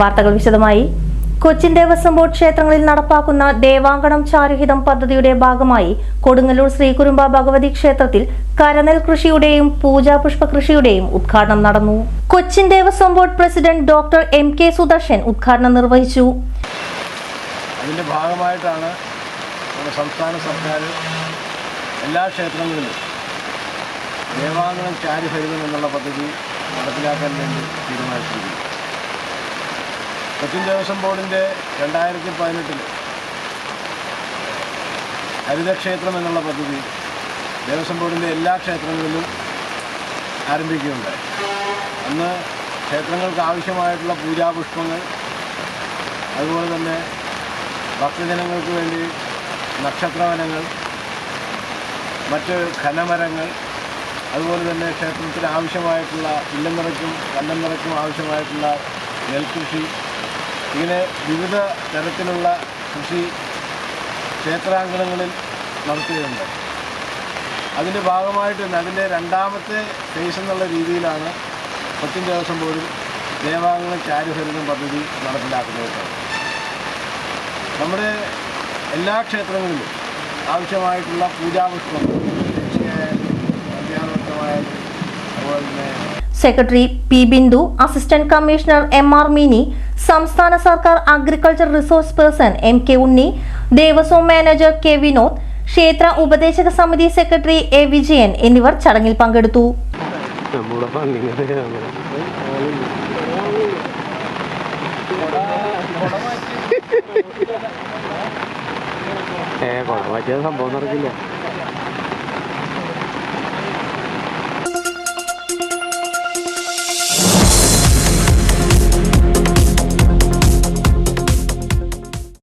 വാർത്തകൾ വിശദമായി. കൊച്ചിൻ ദേവസ്വം ബോർഡ് ക്ഷേത്രങ്ങളിൽ നടപ്പാക്കുന്ന ദേവാങ്കണം ചാരുഹിതം പദ്ധതിയുടെ ഭാഗമായി കൊടുങ്ങല്ലൂർ ശ്രീകുരുമ്പ ഭഗവതി ക്ഷേത്രത്തിൽ കരനെൽ കൃഷിയുടെയും പൂജാപുഷ്പ കൃഷിയുടെയും ഉദ്ഘാടനം നടന്നു. Cochin Devaswom board president doctor M K Sudarshan ഉദ്ഘാടനം നിർവഹിച്ചു. അതിന്റെ ഭാഗമായിട്ടാണ് സംസ്ഥാന സർക്കാർ എല്ലാ ക്ഷേത്രങ്ങളിലും ദേവാങ്കണം ചാരുഹരിതം എന്നുള്ള പദ്ധതി നടപ്പിലാക്കാൻ വേണ്ടി തീരുമാനിച്ചിരിക്കുന്നു കൊച്ചിൻ ദേവസ്വം ബോർഡിന്റെ രണ്ടായിരത്തി പതിനെട്ടിൽ ഹരിതക്ഷേത്രം എന്നുള്ള പദ്ധതി ദേവസ്വം ബോർഡിന്റെ എല്ലാ ക്ഷേത്രങ്ങളിലും ആരംഭിക്കുകയുണ്ടായി. അന്ന് ക്ഷേത്രങ്ങൾക്ക് ആവശ്യമായിട്ടുള്ള പൂജാപുഷ്പങ്ങൾ അതുപോലെ തന്നെ ഭക്തജനങ്ങൾക്ക് വേണ്ടി നക്ഷത്രവനങ്ങൾ മറ്റ് ഘനമരങ്ങൾ അതുപോലെ തന്നെ ക്ഷേത്രത്തിന് ആവശ്യമായിട്ടുള്ള ഇല്ലം നിറയ്ക്കും കണ്ടം നിറയ്ക്കും ആവശ്യമായിട്ടുള്ള നെൽകൃഷി ഇങ്ങനെ വിവിധ തരത്തിലുള്ള കൃഷി ക്ഷേത്രാങ്കണങ്ങളിൽ നടത്തുകയുണ്ട് അതിന്റെ ഭാഗമായിട്ട് തന്നെ അതിന്റെ രണ്ടാമത്തെ ഫേസ് എന്നുള്ള രീതിയിലാണ് കൊച്ചിൻ ദിവസം ബോർഡിൽ ദേവാംഗന ചാരുഹരിതം പദ്ധതി നടപ്പിലാക്കുന്നത്. നമ്മുടെ എല്ലാ ക്ഷേത്രങ്ങളിലും ആവശ്യമായിട്ടുള്ള പൂജാപുഷ്പങ്ങൾ secretary P Bindu assistant commissioner M R Mini സംസ്ഥാന സർക്കാർ agriculture resource person M K Unni Devaswom manager K Vinod ക്ഷേത്ര ഉപദേശക സമിതി സെക്രട്ടറി എ വിജയൻ എന്നിവർ ചടങ്ങിൽ പങ്കെടുത്തു. ഏ കുഴപ്പം പറ്റിയ സംഭവം നടക്കില്ല.